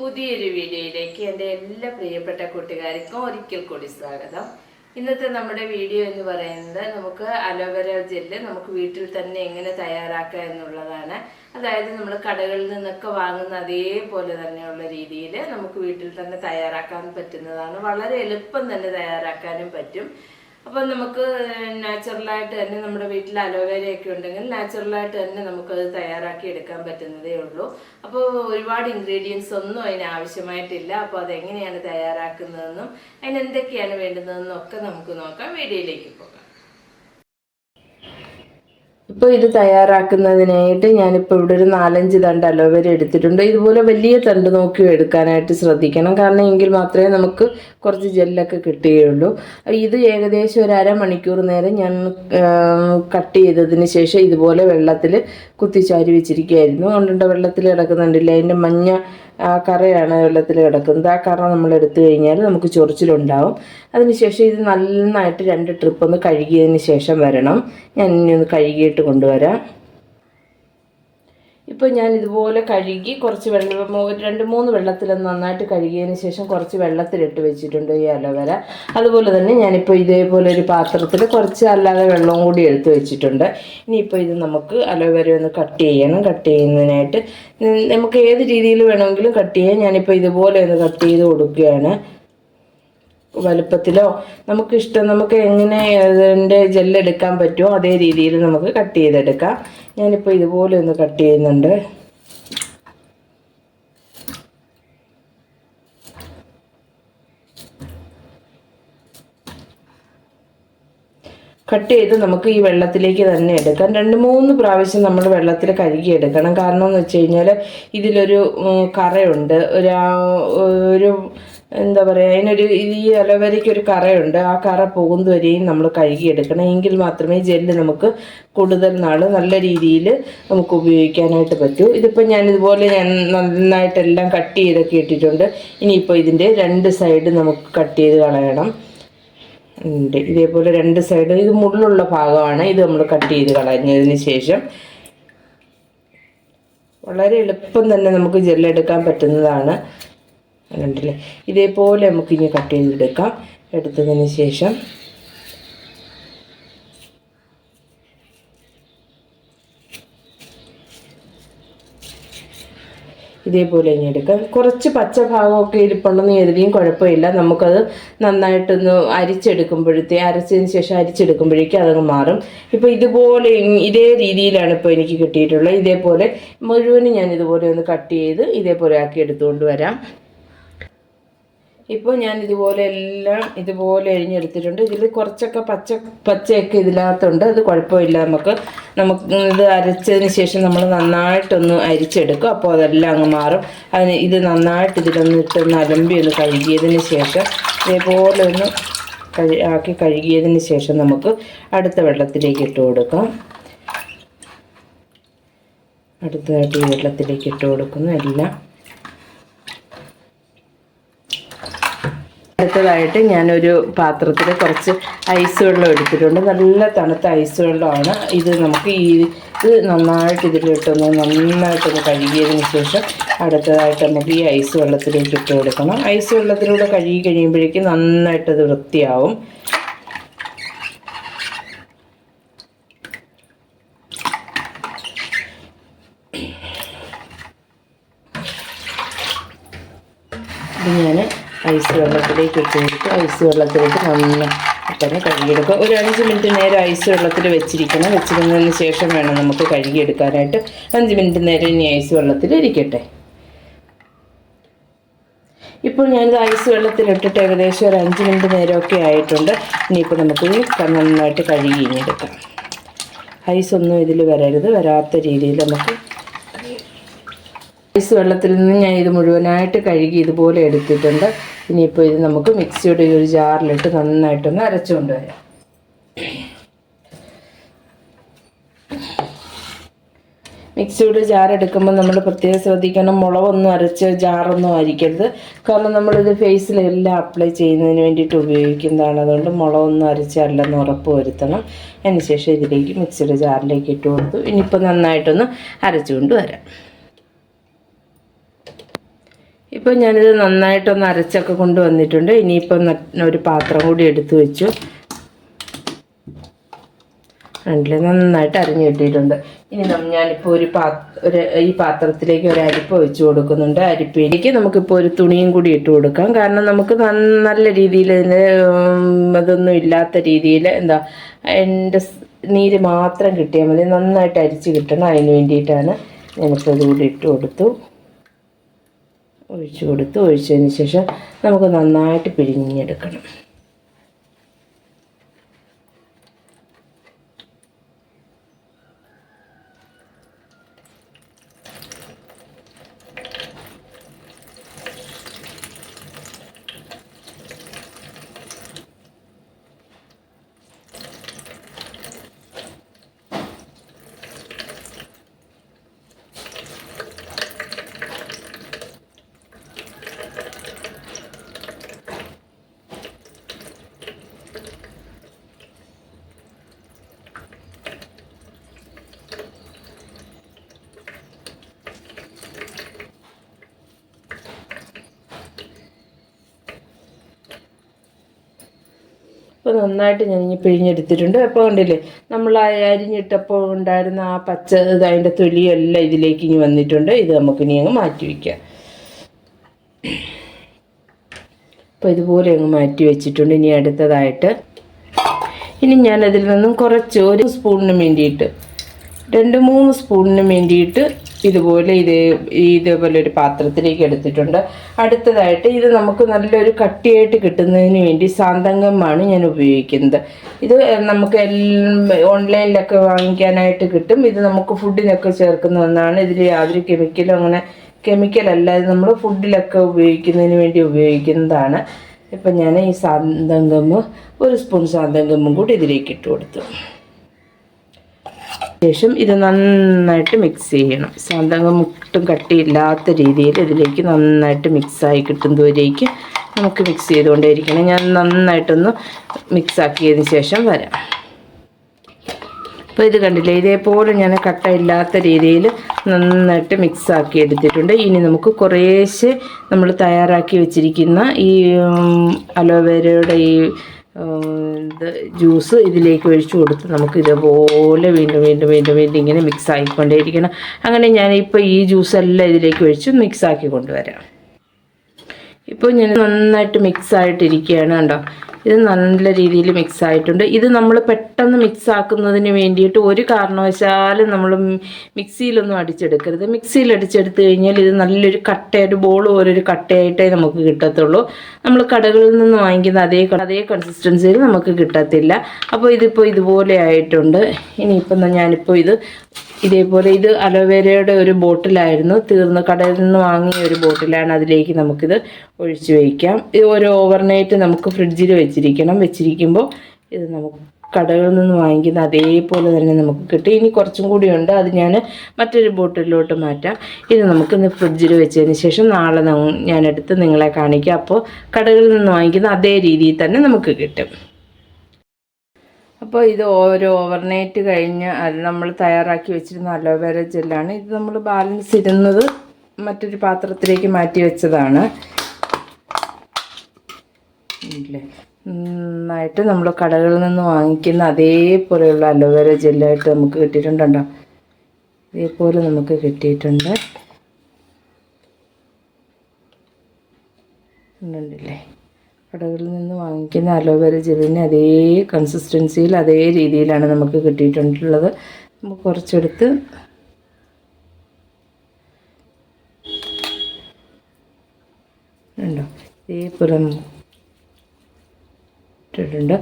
പുതിയൊരു വീഡിയോയിലേക്ക് എന്റെ എല്ലാ പ്രിയപ്പെട്ട കൂട്ടുകാർക്കും ഒരിക്കൽ കൂടി സ്വാഗതം. ഇന്നത്തെ നമ്മുടെ വീഡിയോ എന്ന് പറയുന്നത് നമുക്ക് അലോവേര ജെല്ല് നമുക്ക് വീട്ടിൽ തന്നെ എങ്ങനെ തയ്യാറാക്കാം എന്നുള്ളതാണ്. അതായത് നമ്മൾ കടകളിൽ നിന്നൊക്കെ വാങ്ങുന്ന അതേപോലെ തന്നെയുള്ള രീതിയിൽ നമുക്ക് വീട്ടിൽ തന്നെ തയ്യാറാക്കാൻ പറ്റുന്നതാണ്. വളരെ എളുപ്പം തന്നെ തയ്യാറാക്കാനും പറ്റും. അപ്പം നമുക്ക് നാച്ചുറലായിട്ട് തന്നെ നമ്മുടെ വീട്ടിൽ അലോവേരയൊക്കെ ഉണ്ടെങ്കിൽ നാച്ചുറലായിട്ട് തന്നെ നമുക്കത് തയ്യാറാക്കി എടുക്കാൻ പറ്റുന്നതേ ഉള്ളൂ. അപ്പോൾ ഒരുപാട് ഇൻഗ്രീഡിയൻസ് ഒന്നും അതിന് ആവശ്യമായിട്ടില്ല. അപ്പോൾ അതെങ്ങനെയാണ് തയ്യാറാക്കുന്നതെന്നും അതിനെന്തൊക്കെയാണ് വേണ്ടുന്നതെന്നും ഒക്കെ നമുക്ക് നോക്കാം. വീഡിയോയിലേക്ക് പോകാം. ഇപ്പോൾ ഇത് തയ്യാറാക്കുന്നതിനായിട്ട് ഞാനിപ്പോൾ ഇവിടെ ഒരു നാലഞ്ച് തണ്ട് അലോവേര എടുത്തിട്ടുണ്ട്. ഇതുപോലെ വലിയ തണ്ട് നോക്കി എടുക്കാനായിട്ട് ശ്രദ്ധിക്കണം. കാരണം എങ്കിൽ മാത്രമേ നമുക്ക് കുറച്ച് ജെല്ലൊക്കെ കിട്ടുകയുള്ളൂ. ഇത് ഏകദേശം ഒരു അരമണിക്കൂർ നേരം ഞാൻ കട്ട് ചെയ്തതിന് ശേഷം ഇതുപോലെ വെള്ളത്തിൽ കുത്തിച്ചാരി വെച്ചിരിക്കുകയായിരുന്നു. കൊണ്ടുണ്ട് വെള്ളത്തിൽ കിടക്കുന്നുണ്ടല്ലേ? അതിന്റെ മഞ്ഞ ആ കറയാണ് വെള്ളത്തിൽ കിടക്കുന്നത്. ആ കറ നമ്മൾ എടുത്തു കഴിഞ്ഞാൽ നമുക്ക് ചൊറിച്ചിലുണ്ടാവും. അതിനുശേഷം ഇത് നന്നായിട്ട് രണ്ട് ട്രിപ്പ് ഒന്ന് കഴുകിയതിന് ശേഷം വരണം. ഞാൻ ഇനി ഒന്ന് കഴുകിയിട്ട് കൊണ്ടുവരാം. ഇപ്പോൾ ഞാൻ ഇതുപോലെ കഴുകി കുറച്ച് വെള്ളം രണ്ട് മൂന്ന് വെള്ളത്തിൽ നന്നായിട്ട് കഴുകിയതിന് ശേഷം കുറച്ച് വെള്ളത്തിലിട്ട് വെച്ചിട്ടുണ്ട് ഈ അലോവേര. അതുപോലെ തന്നെ ഞാനിപ്പോൾ ഇതേപോലെ ഒരു പാത്രത്തിൽ കുറച്ച് അല്ലാതെ വെള്ളവും കൂടി എടുത്ത് വെച്ചിട്ടുണ്ട്. ഇനിയിപ്പോൾ ഇത് നമുക്ക് അലോവേര ഒന്ന് കട്ട് ചെയ്യണം. കട്ട് ചെയ്യുന്നതിനായിട്ട് നമുക്ക് ഏത് രീതിയിൽ വേണമെങ്കിലും കട്ട് ചെയ്യാം. ഞാനിപ്പോൾ ഇതുപോലെ ഒന്ന് കട്ട് ചെയ്ത് കൊടുക്കുകയാണ്. വലുപ്പത്തിലോ നമുക്ക് ഇഷ്ടം നമുക്ക് എങ്ങനെ അതിന്റെ ജെല്ലെടുക്കാൻ പറ്റുമോ അതേ രീതിയിൽ നമുക്ക് കട്ട് ചെയ്തെടുക്കാം. ഞാനിപ്പോൾ ഇതുപോലെ ഒന്ന് കട്ട് ചെയ്യുന്നുണ്ട്. കട്ട് ചെയ്ത് നമുക്ക് ഈ വെള്ളത്തിലേക്ക് തന്നെ എടുക്കാം. രണ്ട് മൂന്ന് പ്രാവശ്യം നമ്മൾ വെള്ളത്തിൽ കഴുകി എടുക്കണം. കാരണം എന്ന് വെച്ച് കഴിഞ്ഞാൽ ഇതിലൊരു കറയുണ്ട്. ഒരു ഒരു എന്താ പറയുക അതിനൊരു ഈ അലോവേരയ്ക്ക് ഒരു കറയുണ്ട്. ആ കറ പോകുന്നതുവരെയും നമ്മൾ കഴുകിയെടുക്കണം. എങ്കിൽ മാത്രമേ ജെല്ല് നമുക്ക് കൂടുതൽ നാൾ നല്ല രീതിയിൽ നമുക്ക് ഉപയോഗിക്കാനായിട്ട് പറ്റൂ. ഇതിപ്പോൾ ഞാൻ ഇതുപോലെ ഞാൻ നന്നായിട്ടെല്ലാം കട്ട് ചെയ്തൊക്കെ ഇട്ടിട്ടുണ്ട്. ഇനിയിപ്പോൾ ഇതിന്റെ രണ്ട് സൈഡ് നമുക്ക് കട്ട് ചെയ്ത് കളയണം. ഉണ്ട്. ഇതേപോലെ രണ്ട് സൈഡ് ഇത് മുള്ളുള്ള ഭാഗമാണ് ഇത് നമ്മൾ കട്ട് ചെയ്ത് കളഞ്ഞതിന് ശേഷം. വളരെ എളുപ്പം തന്നെ നമുക്ക് ജെല്ലെടുക്കാൻ പറ്റുന്നതാണ്. കണ്ടില്ലേ? ഇതേപോലെ നമുക്ക് ഇനി കട്ട് ചെയ്തെടുക്കാം. എടുത്തതിന് ശേഷം ഇതേപോലെ ഇനി എടുക്കാം. കുറച്ച് പച്ച ഭാഗമൊക്കെ ഇരിപ്പുണ്ടെന്ന് കരുതിയും കുഴപ്പമില്ല. നമുക്കത് നന്നായിട്ടൊന്ന് അരിച്ചെടുക്കുമ്പോഴത്തേ അരച്ചതിന് ശേഷം അരിച്ചെടുക്കുമ്പോഴേക്കും അതങ്ങ് മാറും. ഇപ്പോൾ ഇതുപോലെ ഇതേ രീതിയിലാണ് ഇപ്പോൾ എനിക്ക് കിട്ടിയിട്ടുള്ളത്. ഇതേപോലെ മുഴുവനും ഞാൻ ഇതുപോലെ ഒന്ന് കട്ട് ചെയ്ത് ഇതേപോലെ ആക്കി എടുത്തുകൊണ്ട് വരാം. ഇപ്പോൾ ഞാൻ ഇതുപോലെ എല്ലാം ഇതുപോലെ അരിഞ്ഞെടുത്തിട്ടുണ്ട് ഇതിൽ കുറച്ചൊക്കെ പച്ച പച്ചയൊക്കെ ഇതിനകത്തുണ്ട്. അത് കുഴപ്പമില്ല. നമുക്ക് നമുക്ക് ഇത് അരച്ചതിന് ശേഷം നമ്മൾ നന്നായിട്ടൊന്ന് അരിച്ചെടുക്കും. അപ്പോൾ അതെല്ലാം അങ്ങ് മാറും. അതിന് ഇത് നന്നായിട്ട് ഇതിലൊന്ന് ഇട്ടൊന്ന് അലമ്പി ഒന്ന് കഴുകിയതിന് ശേഷം ഇതേപോലെ ഒന്ന് കഴി ആക്കി കഴുകിയതിന് ശേഷം നമുക്ക് അടുത്ത വെള്ളത്തിലേക്ക് ഇട്ട് കൊടുക്കാം. അടുത്തതായിട്ട് ഈ വെള്ളത്തിലേക്ക് ഇട്ട് കൊടുക്കുന്നു. എല്ലാം അടുത്തതായിട്ട് ഞാനൊരു പാത്രത്തിൽ കുറച്ച് ഐസ് വെള്ളം എടുത്തിട്ടുണ്ട്. നല്ല തണുത്ത ഐസ് വെള്ളമാണ്. ഇത് നമുക്ക് ഈ ഇത് നന്നായിട്ട് ഇതിലിട്ടൊന്ന് നന്നായിട്ടൊന്ന് കഴുകിയതിന് ശേഷം അടുത്തതായിട്ട് നമുക്ക് ഈ ഐസ് വെള്ളത്തിലേക്ക് ഇട്ട് കൊടുക്കണം. ഐസ് വെള്ളത്തിലൂടെ കഴുകി കഴിയുമ്പോഴേക്കും നന്നായിട്ടത് വൃത്തിയാവും ഇത് ഞാൻ വെള്ളത്തിലേക്ക് ഇട്ട് കൊടുത്ത് ഐസ് വെള്ളത്തിലേക്ക് നന്നായി തന്നെ കഴുകിയെടുക്കുക. ഒരു അഞ്ച് മിനിറ്റ് നേരം ഐസ് വെള്ളത്തിൽ വെച്ചിരിക്കണം. വെച്ചിരുന്നതിന് ശേഷം വേണം നമുക്ക് കഴുകിയെടുക്കാനായിട്ട്. അഞ്ച് മിനിറ്റ് നേരം ഇനി ഐസ് വെള്ളത്തിൽ ഇരിക്കട്ടെ. ഇപ്പോൾ ഞാനിത് ഐസ് വെള്ളത്തിലിട്ടിട്ട് ഏകദേശം ഒരു അഞ്ച് മിനിറ്റ് നേരമൊക്കെ ആയിട്ടുണ്ട്. ഇനിയിപ്പോൾ നമുക്ക് നന്നായിട്ട് കഴുകി ഇനി എടുക്കാം. ഐസൊന്നും ഇതിൽ വരരുത്. വരാത്ത രീതിയിൽ നമുക്ക് ഐസ് വെള്ളത്തിൽ നിന്ന് ഞാൻ ഇത് മുഴുവനായിട്ട് കഴുകി ഇതുപോലെ എടുത്തിട്ടുണ്ട്. ഇനിയിപ്പോൾ ഇത് നമുക്ക് മിക്സിയുടെ ഈ ഒരു ജാറിലിട്ട് നന്നായിട്ടൊന്ന് അരച്ചുകൊണ്ട് വരാം മിക്സിയുടെ ജാർ എടുക്കുമ്പോൾ നമ്മൾ പ്രത്യേകം ശ്രദ്ധിക്കണം മുളകൊന്നും അരച്ച് ജാറൊന്നും അരിക്കരുത്. കാരണം നമ്മളിത് ഫേസിലെല്ലാം അപ്ലൈ ചെയ്യുന്നതിന് വേണ്ടിയിട്ട് ഉപയോഗിക്കുന്നതാണ്. അതുകൊണ്ട് മുളകൊന്നും അരച്ചല്ലെന്ന് ഉറപ്പ് വരുത്തണം. അതിനുശേഷം ഇതിലേക്ക് മിക്സിയുടെ ജാറിലേക്ക് ഇട്ട് കൊടുത്തു. ഇനിയിപ്പോൾ നന്നായിട്ടൊന്ന് അരച്ചുകൊണ്ട് വരാം ഇപ്പോൾ ഞാനിത് നന്നായിട്ടൊന്ന് അരച്ചൊക്കെ കൊണ്ടുവന്നിട്ടുണ്ട്. ഇനിയിപ്പം ഒരു പാത്രം കൂടി എടുത്തു വെച്ചു. കണ്ടില്ലേ നന്നായിട്ട് അരിഞ്ഞു കിട്ടിയിട്ടുണ്ട്. ഇനി ഞാനിപ്പോൾ ഒരു പാ ഒരു ഈ പാത്രത്തിലേക്ക് ഒരു അരിപ്പ് വെച്ച് കൊടുക്കുന്നുണ്ട്. അരിപ്പയിലേക്ക് നമുക്കിപ്പോൾ ഒരു തുണിയും കൂടി ഇട്ട് കൊടുക്കാം. കാരണം നമുക്ക് നല്ല രീതിയിൽ ഇതിന് അതൊന്നും ഇല്ലാത്ത രീതിയിൽ എന്താ എന്റെ നീര് മാത്രം കിട്ടിയാൽ മതി. നന്നായിട്ട് അരിച്ച് കിട്ടണം. അതിന് വേണ്ടിയിട്ടാണ് ഞാനിപ്പോൾ ഇതുകൂടി ഇട്ട് കൊടുത്തു. ഒഴിച്ചു കൊടുത്ത് ഒഴിച്ചതിന് ശേഷം നമുക്ക് നന്നായിട്ട് പിഴിഞ്ഞെടുക്കണം. അപ്പോൾ നന്നായിട്ട് ഞാൻ ഇനി പിഴിഞ്ഞെടുത്തിട്ടുണ്ട്. അപ്പോൾ കണ്ടില്ലേ നമ്മൾ അരിഞ്ഞിട്ടപ്പോൾ ഉണ്ടായിരുന്ന ആ പച്ച അതിന്റെ തൊലിയെല്ലാം ഇതിലേക്ക് ഇനി വന്നിട്ടുണ്ട്. ഇത് നമുക്കിനി അങ്ങ് മാറ്റി വയ്ക്കാം അപ്പോൾ ഇതുപോലെ അങ്ങ് മാറ്റി വെച്ചിട്ടുണ്ട്. ഇനി അടുത്തതായിട്ട് ഇനി ഞാൻ അതിൽ നിന്നും കുറച്ച് ഒരു സ്പൂണിന് വേണ്ടിയിട്ട് രണ്ട് മൂന്ന് സ്പൂണിന് വേണ്ടിയിട്ട് ഇതുപോലെ ഇതേ ഇതേപോലെ ഒരു പാത്രത്തിലേക്ക് എടുത്തിട്ടുണ്ട്. അടുത്തതായിട്ട് ഇത് നമുക്ക് നല്ലൊരു കട്ടിയായിട്ട് കിട്ടുന്നതിന് വേണ്ടി സാന്തങ്കമാണ് ഞാൻ ഉപയോഗിക്കുന്നത്. ഇത് നമുക്ക് ഓൺലൈനിലൊക്കെ വാങ്ങിക്കാനായിട്ട് കിട്ടും. ഇത് നമുക്ക് ഫുഡിനൊക്കെ ചേർക്കുന്ന ഒന്നാണ്. ഇതിൽ യാതൊരു കെമിക്കലും അങ്ങനെ കെമിക്കൽ അല്ല. ഇത് നമ്മൾ ഫുഡിലൊക്കെ ഉപയോഗിക്കുന്നതിന് വേണ്ടി ഉപയോഗിക്കുന്നതാണ്. ഇപ്പം ഞാൻ ഈ സാന്തങ്കമ്മ് ഒരു സ്പൂൺ സാന്തങ്കമ്മും കൂടി ഇതിലേക്ക് ഇട്ട് കൊടുത്തു. ശേഷം ഇത് നന്നായിട്ട് മിക്സ് ചെയ്യണം. സാന്തകം ഒട്ടും കട്ടിയില്ലാത്ത രീതിയിൽ ഇതിലേക്ക് നന്നായിട്ട് മിക്സായി കിട്ടുന്നതുവരേക്ക് നമുക്ക് മിക്സ് ചെയ്തുകൊണ്ടേയിരിക്കണം. ഞാൻ നന്നായിട്ടൊന്ന് മിക്സ് ആക്കിയതിന് ശേഷം വരാം. അപ്പോൾ ഇത് കണ്ടില്ലേ ഇതേപോലെ ഞാൻ കട്ടയില്ലാത്ത രീതിയിൽ നന്നായിട്ട് മിക്സ് ആക്കി എടുത്തിട്ടുണ്ട്. ഇനി നമുക്ക് കുറേശ്ശെ നമ്മൾ തയ്യാറാക്കി വെച്ചിരിക്കുന്ന ഈ അലോവേരയുടെ ഈ ഇത് ജ്യൂസ് ഇതിലേക്ക് ഒഴിച്ചു കൊടുത്ത് നമുക്ക് ഇതേപോലെ വീണ്ടും വീണ്ടും വീണ്ടും വീണ്ടും ഇങ്ങനെ മിക്സ് ആക്കിക്കൊണ്ടേയിരിക്കണം അങ്ങനെ ഞാൻ ഞാനിപ്പോൾ ഈ ജ്യൂസ് എല്ലാം ഇതിലേക്ക് ഒഴിച്ച് മിക്സ് ആക്കി കൊണ്ടുവരാം. ഇപ്പോൾ ഞാൻ നന്നായിട്ട് മിക്സ് ആയിട്ടിരിക്കുകയാണ് കണ്ടോ? ഇത് നല്ല രീതിയിൽ മിക്സ് ആയിട്ടുണ്ട്. ഇത് നമ്മൾ പെട്ടെന്ന് മിക്സ് ആക്കുന്നതിന് വേണ്ടിയിട്ട് ഒരു കാരണവശാലും നമ്മൾ മിക്സിയിലൊന്നും അടിച്ചെടുക്കരുത്. മിക്സിയിൽ അടിച്ചെടുത്ത് കഴിഞ്ഞാൽ ഇത് നല്ലൊരു കട്ടയായിട്ട് ബോൾ പോലെ ഒരു കട്ടയായിട്ടേ നമുക്ക് കിട്ടത്തുള്ളൂ. നമ്മൾ കടകളിൽ നിന്ന് വാങ്ങിക്കുന്ന അതേ അതേ കൺസിസ്റ്റൻസിയിൽ നമുക്ക് കിട്ടത്തില്ല. അപ്പോൾ ഇതിപ്പോൾ ഇതുപോലെ ആയിട്ടുണ്ട്. ഇനിയിപ്പം ഞാനിപ്പോൾ ഇത് ഇതേപോലെ ഇത് അലോവേരയുടെ ഒരു ബോട്ടിലായിരുന്നു. തീർന്ന് കടയിൽ നിന്ന് വാങ്ങിയ ഒരു ബോട്ടിലാണ് അതിലേക്ക് നമുക്കിത് ഒഴിച്ചു വയ്ക്കാം ഇത് ഒരു ഓവർനൈറ്റ് നമുക്ക് ഫ്രിഡ്ജിൽ വെച്ചിരിക്കണം. വെച്ചിരിക്കുമ്പോൾ ഇത് നമുക്ക് കടകളിൽ നിന്ന് വാങ്ങിക്കുന്ന അതേപോലെ തന്നെ നമുക്ക് കിട്ടും. ഇനി കുറച്ചും കൂടി ഉണ്ട്. അത് ഞാൻ മറ്റൊരു ബോട്ടിലോട്ട് മാറ്റാം. ഇത് നമുക്കിന്ന് ഫ്രിഡ്ജിൽ വെച്ചതിന് ശേഷം നാളെ ഞാനെടുത്ത് നിങ്ങളെ കാണിക്കാം. അപ്പോൾ കടകളിൽ നിന്ന് വാങ്ങിക്കുന്ന അതേ രീതിയിൽ തന്നെ നമുക്ക് കിട്ടും. അപ്പോൾ ഇത് ഓരോ ഓവർനൈറ്റ് കഴിഞ്ഞ് അത് നമ്മൾ തയ്യാറാക്കി വെച്ചിരുന്ന അലോവേര ജെല്ലാണ് ഇത് നമ്മൾ ബാലൻസ് ഇരുന്നത് മറ്റൊരു പാത്രത്തിലേക്ക് മാറ്റി വെച്ചതാണ്. നന്നായിട്ട് നമ്മൾ കടകളിൽ നിന്ന് വാങ്ങിക്കുന്ന അതേപോലെയുള്ള അലോവേര ജെല്ലായിട്ട് നമുക്ക് കിട്ടിയിട്ടുണ്ടോ ഇതേപോലെ നമുക്ക് കിട്ടിയിട്ടുണ്ട്. ഉണ്ടല്ലേ? കടകളിൽ നിന്ന് വാങ്ങിക്കുന്ന അലോവേര ജെല്ലിന് അതേ കൺസിസ്റ്റൻസിയിൽ അതേ രീതിയിലാണ് നമുക്ക് കിട്ടിയിട്ടുള്ളത്. നമുക്ക് കുറച്ചെടുത്ത് ഉണ്ടോ ഇതേപോലെ ഇട്ടിട്ടുണ്ട്.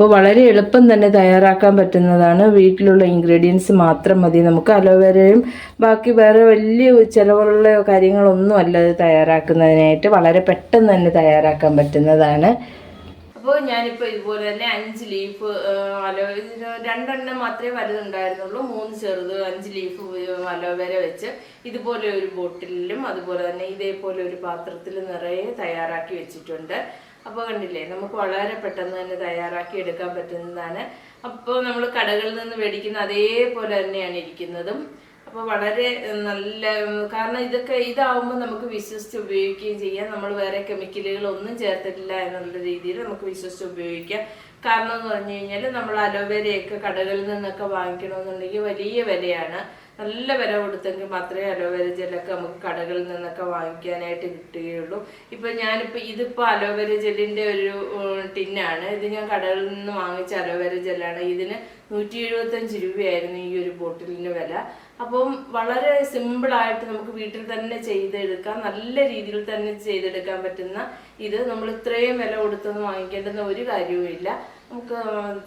അപ്പോൾ വളരെ എളുപ്പം തന്നെ തയ്യാറാക്കാൻ പറ്റുന്നതാണ്. വീട്ടിലുള്ള ഇൻഗ്രീഡിയൻസ് മാത്രം മതി. നമുക്ക് അലോവേരയും ബാക്കി വേറെ വലിയ ചിലവുള്ള കാര്യങ്ങളൊന്നും അല്ല ഇത് തയ്യാറാക്കുന്നതിനായിട്ട്. വളരെ പെട്ടെന്ന് തന്നെ തയ്യാറാക്കാൻ പറ്റുന്നതാണ്. അപ്പോൾ ഞാനിപ്പോൾ ഇതുപോലെ തന്നെ അഞ്ച് ലീഫ് അലോ രണ്ടെണ്ണം മാത്രമേ വലുതുണ്ടായിരുന്നുള്ളൂ. മൂന്ന് ചെറുത് അഞ്ച് ലീഫ് അലോവേര വെച്ച് ഇതുപോലെ ഒരു ബോട്ടിലും അതുപോലെ തന്നെ ഇതേപോലെ ഒരു പാത്രത്തിൽ നിറയെ തയ്യാറാക്കി വെച്ചിട്ടുണ്ട്. അപ്പോൾ കണ്ടില്ലേ നമുക്ക് വളരെ പെട്ടെന്ന് തന്നെ തയ്യാറാക്കി എടുക്കാൻ പറ്റുന്നതാണ്. അപ്പോൾ നമ്മൾ കടകളിൽ നിന്ന് മേടിക്കുന്ന അതേപോലെ തന്നെയാണ് ഇരിക്കുന്നതും. അപ്പോൾ വളരെ നല്ല കാരണം ഇതൊക്കെ ഇതാവുമ്പോൾ നമുക്ക് വിശ്വസിച്ച് ഉപയോഗിക്കുകയും ചെയ്യാം. നമ്മൾ വേറെ കെമിക്കലുകൾ ഒന്നും ചേർത്തിട്ടില്ല എന്നുള്ള രീതിയിൽ നമുക്ക് വിശ്വസിച്ച് ഉപയോഗിക്കാം. കാരണം എന്ന് പറഞ്ഞു കഴിഞ്ഞാൽ നമ്മൾ അലോവേരയൊക്കെ കടകളിൽ നിന്നൊക്കെ വാങ്ങിക്കണമെന്നുണ്ടെങ്കിൽ വലിയ വിലയാണ്. നല്ല വില കൊടുത്തെങ്കിൽ മാത്രമേ അലോവേര ജെല്ലൊക്കെ നമുക്ക് കടകളിൽ നിന്നൊക്കെ വാങ്ങിക്കാനായിട്ട് കിട്ടുകയുള്ളൂ. ഇപ്പൊ ഞാനിപ്പോ ഇതിപ്പോ അലോവേര ജെല്ലിന്റെ ഒരു ടിന്നാണ് ഇത് ഞാൻ കടകളിൽ നിന്ന് വാങ്ങിച്ച അലോവേര ജെല്ലാണ് ഇതിന് നൂറ്റി എഴുപത്തഞ്ച് രൂപയായിരുന്നു ഈ ഒരു ബോട്ടിലിന് വില. അപ്പം വളരെ സിമ്പിൾ ആയിട്ട് നമുക്ക് വീട്ടിൽ തന്നെ ചെയ്തെടുക്കാം. നല്ല രീതിയിൽ തന്നെ ചെയ്തെടുക്കാൻ പറ്റുന്ന ഇത്. നമ്മൾ ഇത്രയും വില കൊടുത്തൊന്നും വാങ്ങിക്കേണ്ടുന്ന ഒരു കാര്യവുമില്ല. നമുക്ക്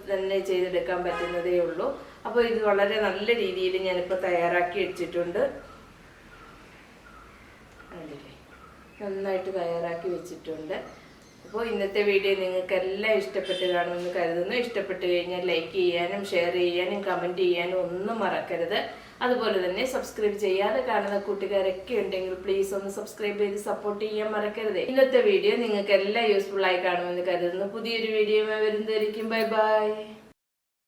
തന്നെ ചെയ്തെടുക്കാൻ പറ്റുന്നതേ ഉള്ളൂ. അപ്പോൾ ഇത് വളരെ നല്ല രീതിയിൽ ഞാനിപ്പോൾ തയ്യാറാക്കി വെച്ചിട്ടുണ്ട്. നന്നായിട്ട് തയ്യാറാക്കി വെച്ചിട്ടുണ്ട്. അപ്പോൾ ഇന്നത്തെ വീഡിയോ നിങ്ങൾക്ക് എല്ലാം ഇഷ്ടപ്പെട്ട് കാണുമെന്ന് കരുതുന്നു. ഇഷ്ടപ്പെട്ട് കഴിഞ്ഞാൽ ലൈക്ക് ചെയ്യാനും ഷെയർ ചെയ്യാനും കമന്റ് ചെയ്യാനും ഒന്നും മറക്കരുത്. അതുപോലെ തന്നെ സബ്സ്ക്രൈബ് ചെയ്യാതെ കാണുന്ന കൂട്ടുകാരൊക്കെ ഉണ്ടെങ്കിൽ പ്ലീസ് ഒന്ന് സബ്സ്ക്രൈബ് ചെയ്ത് സപ്പോർട്ട് ചെയ്യാൻ മറക്കരുത്. ഇന്നത്തെ വീഡിയോ നിങ്ങൾക്ക് എല്ലാം യൂസ്ഫുൾ ആയി കാണുമെന്ന് കരുതുന്നു. പുതിയൊരു വീഡിയോ വരുന്നതായിരിക്കും. Bye bye